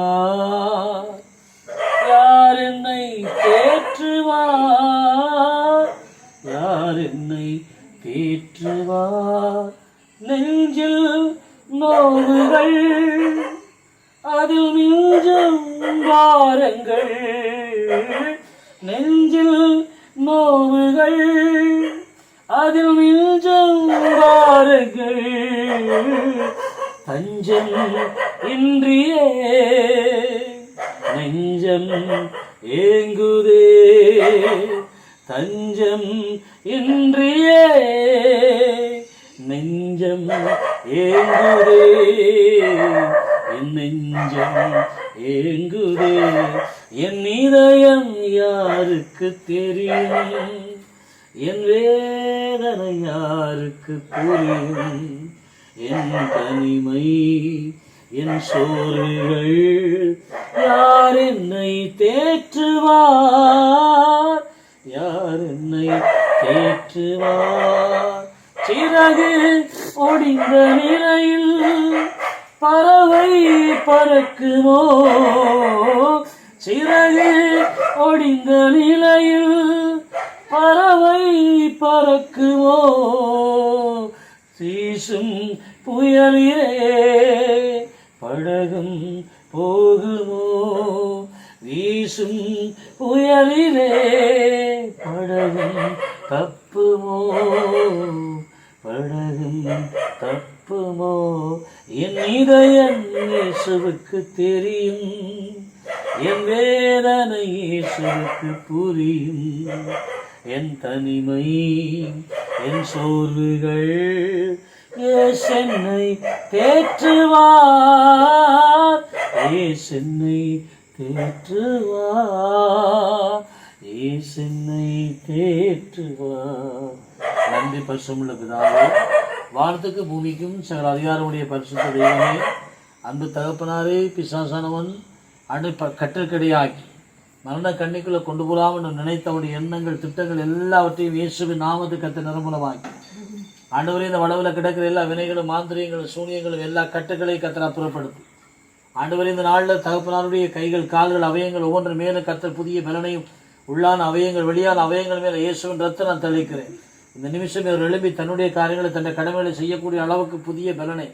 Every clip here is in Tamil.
தேற்றுவார் யார் என்னை தேற்றுவார் யார் என்னை தேற்றுவார் நெஞ்சில் நோவுகள் அதில் மிஞ்சும் பாரங்கள் நெஞ்சில் நோவுகள் அதில் மிஞ்சும் பாரங்கள் தஞ்சம் இன்றியே நெஞ்சம் ஏங்குதே. தஞ்சம் இன்றியே நெஞ்சம் ஏங்குதே. என் நெஞ்சம் ஏங்குதே. என் இதயம் யாருக்கு தெரியும்? என் வேதனை யாருக்கு புரியும்? என் தனிமை என் சோர்வுகள் யார் என்னை தேற்றுவார்? யார் என்னை தேற்றுவார்? சிறகு ஒடிந்த நிலையில் பறவை பறக்குமோ? சிறகு ஒடிந்த நிலையில் பறவை பறக்குமோ? வீசும் புயலிலே படகும் போகுமோ? வீசும் புயலிலே படகும் தப்புமோ? படகும் தப்புமோ? என் இதயம் இயேசுவுக்கு தெரியும். என் வேதனை இயேசுவுக்கு புரியும். என் தனிமை என் சோர்வுகள் ஏசென்னை தேற்றுவார். ஏசென்னை தேற்றுவார். ஏசென்னை தேற்றுவார். நன்றி பரிசுமுள்ள பிதாவே வானத்துக்கு பூமிக்கும் சகல அதிகாரமுடைய பரிசுத்த தெய்வமே அன்பு தகப்பனாரே பிசாசானவன் அன்று ப கட்டற்கடையாக்கி மரண கண்ணிக்குள்ளே கொண்டு போகலாம்னு நினைத்தவனுடைய எண்ணங்கள் திட்டங்கள் எல்லாவற்றையும் இயேசுவின் நாமத்து கத்த நிரம்பலமாக்கி. ஆண்டவரே இந்த வடவில் கிடக்கிற எல்லா வினைகளும் மாந்திரியங்களும் சூனியங்களும் எல்லா கட்டுகளையும் கத்தரா புறப்படுத்தும் ஆண்டவரே இந்த நாளில் தகப்பனாருடைய கைகள் கால்கள் அவயங்கள் ஒவ்வொன்று மேலும் கத்தர் புதிய பலனையும் உள்ளான அவயங்கள் வெளியான அவயங்கள் மேலே இயேசுவின் ரத்த நான் தெளிக்கிறேன். இந்த நிமிஷம் இவர் எழுப்பி தன்னுடைய காரியங்களை தன்னுடைய கடமைகளை செய்யக்கூடிய அளவுக்கு புதிய பலனை.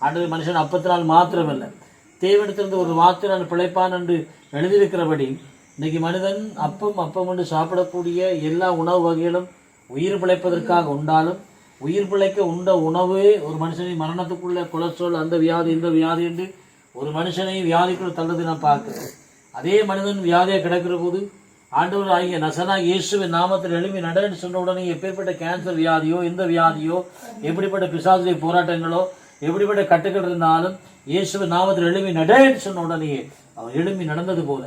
ஆண்டவர் மனுஷன் அப்பத்தினால் மாத்திரமல்ல. தேவனிடத்திலிருந்து ஒரு வார்த்தையால் பிழைப்பான் என்று எழுதியிருக்கிறபடி இன்னைக்கு மனிதன் அப்பம் அப்பம் என்று சாப்பிடக்கூடிய எல்லா உணவு வகைகளும் உயிர் பிழைப்பதற்காக உண்டாலும் உயிர் பிழைக்க உண்ட உணவே ஒரு மனுஷனின் மரணத்துக்குள்ள கொலஸ்ட்ரால் அந்த வியாதி இந்த வியாதி என்று ஒரு மனுஷனை வியாதிக்குள்ள தள்ளதை நான் பார்க்கிறேன். அதே மனிதன் வியாதியாக கிடக்கிற போது ஆண்டவர் ஆகிய நசனா இயேசுவின் நாமத்தில் எழுப்பி நடன்னு சொன்ன உடனே எப்பேற்பட்ட கேன்சர் வியாதியோ எந்த வியாதியோ எப்படிப்பட்ட பிசாசுடைய போராட்டங்களோ எப்படிப்பட்ட கட்டுக்கள் இருந்தாலும் இயேசுவின் நாமத்தில் எழுப்பி நடன்னு சொன்ன உடனேயே அவர் எழுப்பி நடந்தது போல.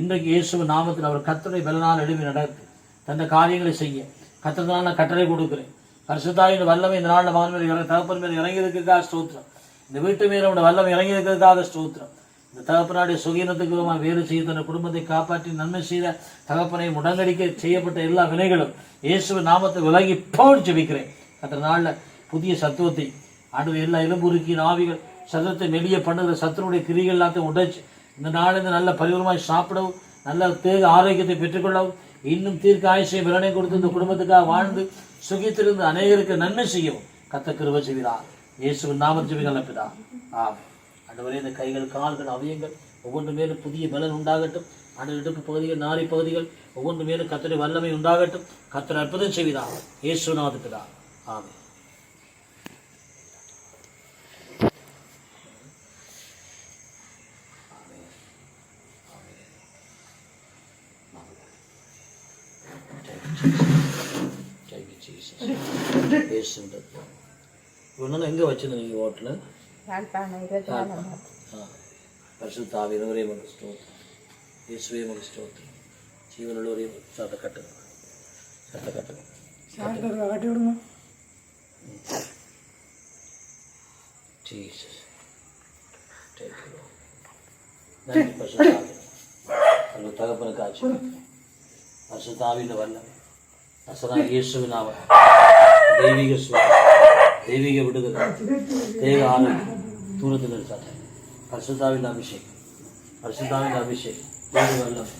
இன்றைக்கு இயேசுவ நாமத்தில் அவர் கத்தனை பலனால் எழுப்பி நடத்து தந்த காரியங்களை செய்ய கத்தனால் நான் கட்டளை கொடுக்கிறேன். பரிசுத்தாயின் வல்லமை இந்த நாளில் மகன் மேல் இறங்க தகப்பன் மேல் இறங்கி இருக்கிறதுக்காக ஸ்தோத்திரம். இந்த வீட்டு மேல உடைய வல்லமை இறங்கி இருக்கிறதுக்காக ஸ்தோத்திரம். இந்த தகப்பனாடைய சுகீனத்துக்கு விதமாக வேறு செய்ய தன் குடும்பத்தை காப்பாற்றி நன்மை செய்த தகப்பனை முடங்கடிக்க செய்யப்பட்ட எல்லா வினைகளும் இயேசுவின் நாமத்தை விலகி போல் ஜெபிக்கிறேன். கத்த நாளில் புதிய சத்துவத்தை ஆண்டு எல்லா எலும்புருக்கின் ஆவிகள் சதத்தை மெலிய பண்ணுகிற சத்துருடைய கிரிகள் எல்லாத்தையும் உடைச்சு இந்த நாள் இந்த நல்ல பரிவரமாய் சாப்பிடவும் நல்ல தேக ஆரோக்கியத்தை பெற்றுக்கொள்ளவும் இன்னும் தீர்க்க ஆயுஷை விலனை கொடுத்து இந்த குடும்பத்துக்காக வாழ்ந்து சுகித்திருந்து அநேகருக்கு நன்மை செய்யவும் கத்த கிருப செய்கிறார் இயேசுவின் நாமத்தில் நல்ல பிதா ஆமென். ஆண்டவரே இந்த கைகள் கால்கள் அவயங்கள் ஒவ்வொன்று மேலும் புதிய பலன் உண்டாகட்டும். ஆண்டு இடுப்பு பகுதிகள் நாரி பகுதிகள் ஒவ்வொன்று மேலும் கத்தரை வல்லமை உண்டாகட்டும். கத்தரை அற்புதம் செய்வதாக இயேசுநாத பிதா பேசுறது இவனும் எங்கே வச்சிருந்தேன் நீங்கள் ஹோட்டலில் பரிசுத்த ஆவியின் ஒரே மன ஸ்தோத்திரம் இயேசுவே மன ஸ்தோத்திரம் ஜீவனில் ஒரே சட்டை கட்டுங்க சட்டை கட்டுங்க கட்டி விடுங்க Jesus. Take it all. നന്ദി പശുതാവിന് തകപ്പനക്കാച്ചു പശുതാവിന്റെ വല്ലവൻ அசரா இயேசுவின் நாம தெய்வீக சுகம் தெய்வீக விடுதலை தேக ஆரோக்கியம் தூரத்தில் இருக்காங்க பரிசுத்தாவின் அபிஷேகம் பரிசுத்தாவின் அபிஷேகம். தேவ வல்லம்.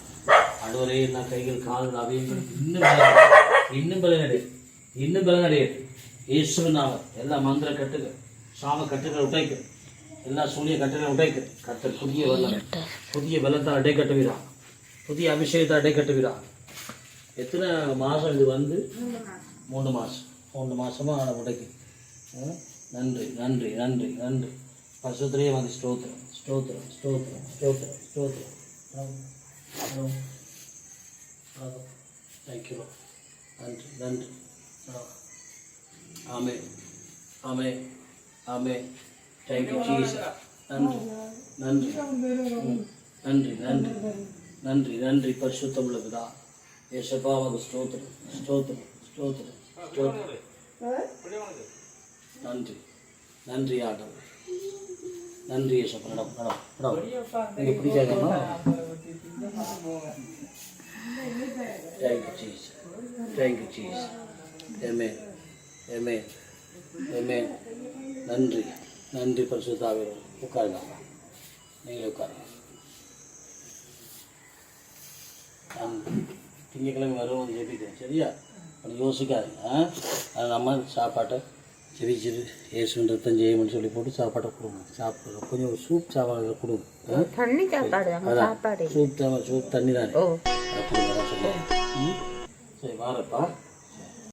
அடுவரே எல்லா கைகள் கால்கள் அவையங்கள் இன்னும் இன்னும் பலனடை இன்னும் பலனடைய இயேசுவின் நாமம். எல்லா மந்திர கட்டுகள் சாம கட்டுகள் உடைக்க. எல்லா சூனிய கட்டுகளை உடைக்க. கட்டு புதிய வெள்ளம் புதிய வெள்ளத்தை அடை கட்டுவீரா புதிய அபிஷேகத்தை அடை கட்டுவீரா எத்தனை மாதம் இது வந்து? மூணு மாதம் மூணு மாதமாக அதை உடைக்கு ஆ? நன்றி நன்றி நன்றி நன்றி. பசுத்திலேயே வந்து ஸ்தோத்திரம். ஸ்தோத்திரம் ஸ்தோத்திரம் ஸ்தோத்திரம் ஸ்தோத்திரம். தேங்க்யூ நன்றி நன்றி. ஆ. ஆமே ஆமே ஆமே தேங்க்யூ ஜீசஸ் நன்றி நன்றி. ம். நன்றி நன்றி. நன்றி நன்றி. பரிசுத்தமுள்ள பிதா ஏசப்பா மது ஸ்தோத்திரம் ஸ்தோத்திரம் ஸ்தோத்திரம் ஸ்தோத்திரம் நன்றி நன்றி ஆண்டவர் நன்றி ஏசப்பா நடம் நடம் நடம் நீங்கள் பிடிக்காதம்மா thank you Jesus thank you Jesus எமே எமே எமே நன்றி நன்றி பரிசுத்தாவே உட்காருங்க நீங்களே உட்காருங்க நன்றி திங்கக்கிழமை வரும் வந்து ஜெபிக்கிறேன். சரியா? அப்படி யோசிக்காதீங்க? அது நம்ம சாப்பாட்டை ஜெபிச்சிரு ஏசுன்ற ரத்தம் ஜெயம்னு சொல்லி போட்டு சாப்பாட்டை கொடுங்க சாப்பிடுங்க கொஞ்சம் சூப் சாப்பாடு கொடுங்க? தண்ணி சாப்பாடு அதான். சாப்பாடு. சூப் தான் சூப் தண்ணி தானே. கொடுங்க சொல்லுவேன்? சரி வாரப்பா.